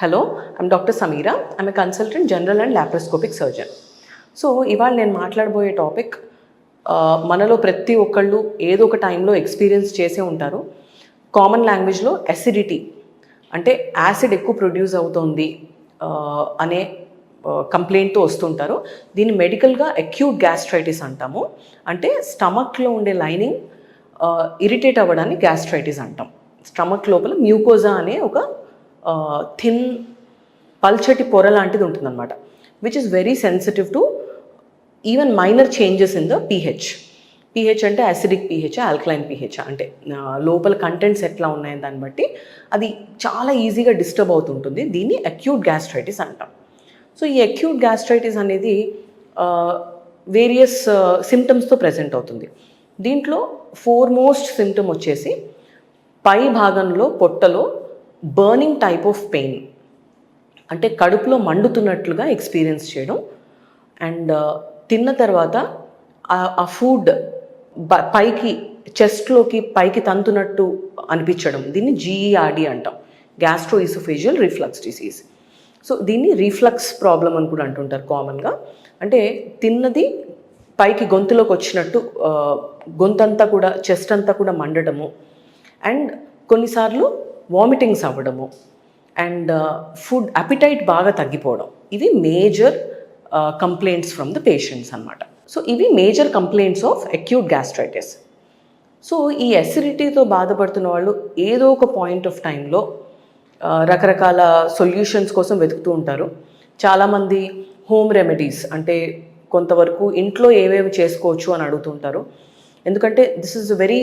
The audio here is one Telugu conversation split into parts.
Hello I'm doctor Sameera I'm a consultant general and laparoscopic surgeon so ఇవాళ నేను మాట్లాడబోయే టాపిక్ మనలో ప్రతి ఒక్కళ్ళు ఏదో ఒక టైంలో ఎక్స్పీరియన్స్ చేసే ఉంటారు. కామన్ లాంగ్వేజ్లో అసిడిటీ అంటే యాసిడ్ ఎక్కువ ప్రొడ్యూస్ అవుతుంది అనే కంప్లైంట్తో వస్తుంటారు. దీన్ని మెడికల్గా అక్యూట్ గ్యాస్ట్రైటిస్ అంటాము. అంటే స్టమక్లో ఉండే లైనింగ్ ఇరిటేట్ అవ్వడాన్ని గ్యాస్ట్రైటిస్ అంటాం. స్టమక్ లోపల మ్యూకోజా అనే ఒక థిన్ పల్చటి పొర లాంటిది ఉంటుందన్నమాట which is very sensitive to even minor changes in the P H P H అంటే acidic P H alkaline P H అంటే లోపల కంటెంట్స్ ఎట్లా ఉన్నాయని దాన్ని బట్టి అది చాలా ఈజీగా డిస్టర్బ్ అవుతుంటుంది దీన్ని అక్యూట్ గ్యాస్ట్రైటిస్ అంటాం. సో ఈ అక్యూట్ గ్యాస్ట్రైటిస్ అనేది వేరియస్ సిమ్టమ్స్తో ప్రజెంట్ అవుతుంది. దీంట్లో ఫోర్ మోస్ట్ సిమ్టమ్ వచ్చేసి పై భాగంలో పొట్టలో బర్నింగ్ టైప్ ఆఫ్ పెయిన్. అంటే కడుపులో మండుతున్నట్లుగా ఎక్స్పీరియన్స్ చేయడం. అండ్ uh, తిన్న తర్వాత ఆ- ఫుడ్ బ- పైకి చెస్ట్లోకి పైకి తంతున్నట్టు అనిపించడం. దీన్ని జీఈఆర్డి అంటాం. Gastro oesophageal reflux disease so దీన్ని రిఫ్లక్స్ ప్రాబ్లం అని కూడా అంటుంటారు కామన్గా అంటే తిన్నది పైకి గొంతులోకి వచ్చినట్టు uh, గొంతంతా కూడా చెస్ట్ అంతా కూడా మండడము. అండ్ కొన్నిసార్లు వామిటింగ్స్ అవ్వడము అండ్ ఫుడ్ అపిటైట్ బాగా తగ్గిపోవడం. ఇవి major complaints from the patients అన్నమాట. సో ఇవి major complaints of acute gastritis so ఈ ఎసిడిటీతో బాధపడుతున్న వాళ్ళు ఏదో ఒక పాయింట్ ఆఫ్ టైంలో రకరకాల సొల్యూషన్స్ కోసం వెతుకుతూ ఉంటారు. చాలామంది హోమ్ రెమెడీస్ అంటే కొంతవరకు ఇంట్లో ఏవేవి చేసుకోవచ్చు అని అడుగుతుంటారు ఎందుకంటే this is very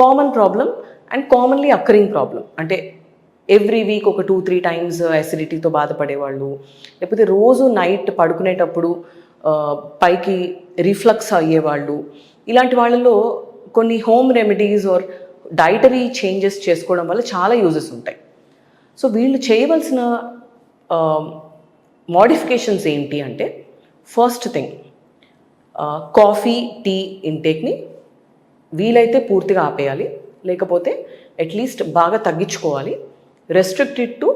common problem and commonly occurring problem అంటే ఎవ్రీ వీక్ ఒక టూ త్రీ టైమ్స్ అసిడిటీతో బాధపడేవాళ్ళు. లేకపోతే రోజు నైట్ పడుకునేటప్పుడు పైకి రిఫ్లక్స్ అయ్యేవాళ్ళు. ఇలాంటి వాళ్ళలో కొన్ని home remedies or dietary changes చేసుకోవడం వల్ల చాలా యూజెస్ ఉంటాయి. సో వీళ్ళు చేయవలసిన మోడిఫికేషన్స్ ఏంటి అంటే ఫస్ట్ థింగ్ కాఫీ టీ ఇంటేక్ని వీలైతే పూర్తిగా ఆపేయాలి. లేకపోతే అట్లీస్ట్ బాగా తగ్గించుకోవాలి. Restricted to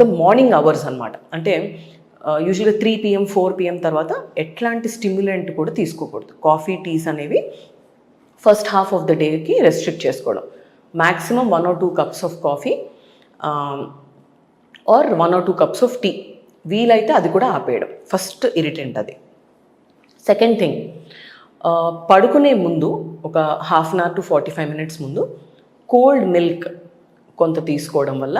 the morning hours అనమాట అంటే యూజువల్గా త్రీ పిఎం ఫోర్ పిఎం తర్వాత ఎట్లాంటి స్టిమ్యులెంట్ కూడా తీసుకోకూడదు. కాఫీ టీస్ అనేవి ఫస్ట్ హాఫ్ ఆఫ్ ద డేకి రెస్ట్రిక్ట్ చేసుకోవడం. Maximum one or two cups of coffee or one or two cups of tea వీలైతే అది కూడా ఆపేయడం. ఫస్ట్ ఇరిటెంట్ అది. సెకండ్ థింగ్ పడుకునే ముందు ఒక half an hour to forty five minutes ముందు కోల్డ్ మిల్క్ కొంత తీసుకోవడం వల్ల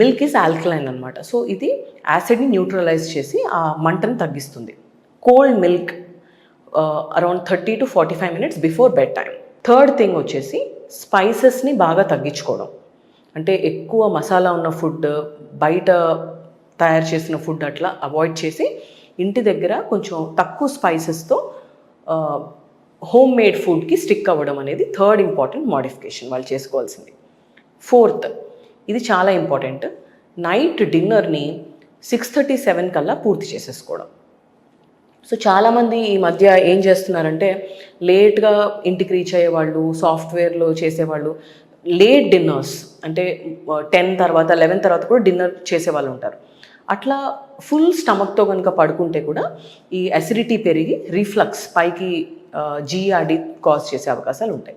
మిల్క్ ఈజ్ ఆల్కలైన్ అనమాట సో ఇది యాసిడ్ని న్యూట్రలైజ్ చేసి ఆ మంటను తగ్గిస్తుంది. Cold milk around thirty to forty five minutes before bed time third thing వచ్చేసి స్పైసెస్ని బాగా తగ్గించుకోవడం. అంటే ఎక్కువ మసాలా ఉన్న ఫుడ్ బయట తయారు చేసిన ఫుడ్ అట్లా అవాయిడ్ చేసి ఇంటి దగ్గర కొంచెం తక్కువ స్పైసెస్తో హోమ్ మేడ్ ఫుడ్కి స్టిక్ అవ్వడం అనేది థర్డ్ ఇంపార్టెంట్ మోడిఫికేషన్ వాళ్ళు చేసుకోవాల్సింది. ఫోర్త్ ఇది చాలా ఇంపార్టెంట్ నైట్ డిన్నర్ని సిక్స్ థర్టీ సెవెన్ కల్లా పూర్తి చేసేసుకోవడం. సో చాలామంది ఈ మధ్య ఏం చేస్తున్నారంటే లేట్గా ఇంటికి రీచ్ అయ్యేవాళ్ళు సాఫ్ట్వేర్లో చేసేవాళ్ళు లేట్ డిన్నర్స్ అంటే టెన్ తర్వాత లెవెన్ తర్వాత కూడా డిన్నర్ చేసేవాళ్ళు ఉంటారు. అట్లా ఫుల్ స్టమక్తో కనుక పడుకుంటే కూడా ఈ అసిడిటీ పెరిగి రిఫ్లక్స్ పైకి జీఆర్డి కాజ్ చేసే అవకాశాలు ఉంటాయి.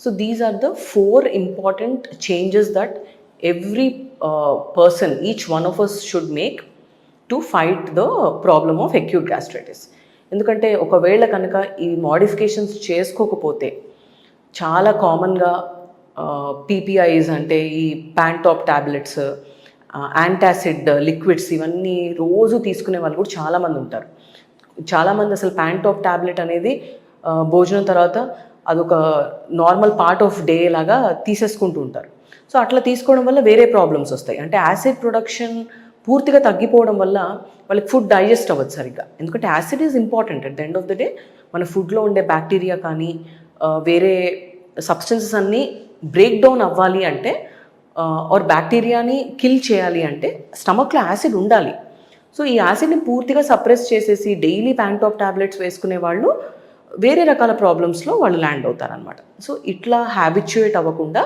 So these are the four important changes that every person each one of us should make to fight the problem of acute gastritis ఎందుకంటే ఒకవేళ కనుక ఈ మోడిఫికేషన్స్ చేసుకోకపోతే చాలా కామన్గా పీపీఐస్ అంటే ఈ ప్యాంటాప్ ట్యాబ్లెట్స్ యాంటాసిడ్ లిక్విడ్స్ ఇవన్నీ రోజు తీసుకునే వాళ్ళు కూడా చాలామంది ఉంటారు. చాలామంది అసలు ప్యాంటాప్ ట్యాబ్లెట్ అనేది భోజనం తర్వాత అదొక నార్మల్ పార్ట్ ఆఫ్ డే లాగా తీసేసుకుంటూ ఉంటారు. సో అట్లా తీసుకోవడం వల్ల వేరే ప్రాబ్లమ్స్ వస్తాయి. అంటే యాసిడ్ ప్రొడక్షన్ పూర్తిగా తగ్గిపోవడం వల్ల వాళ్ళకి ఫుడ్ డైజెస్ట్ అవ్వదు సరిగ్గా. ఎందుకంటే acid is important at the end of the day మన ఫుడ్లో ఉండే బ్యాక్టీరియా కానీ వేరే సబ్స్టెన్సెస్ అన్నీ బ్రేక్ డౌన్ అవ్వాలి అంటే ఆర్ బ్యాక్టీరియాని కిల్ చేయాలి అంటే స్టమక్లో యాసిడ్ ఉండాలి. సో ఈ యాసిడ్ని పూర్తిగా సప్రెస్ చేసేసి డైలీ ప్యాంటాప్ టాబ్లెట్స్ వేసుకునే వాళ్ళు వేరే రకాల ప్రాబ్లమ్స్లో వాళ్ళు ల్యాండ్ అవుతారనమాట సో ఇట్లా హ్యాబిచ్యుయేట్ అవ్వకుండా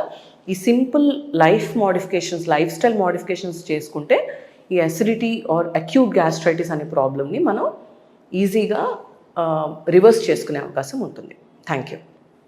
ఈ simple life modifications life style modifications చేసుకుంటే ఈ అసిడిటీ ఆర్ అక్యూట్ గ్యాస్ట్రైటిస్ అనే ప్రాబ్లమ్ని మనం ఈజీగా రివర్స్ చేసుకునే అవకాశం ఉంటుంది. Thank you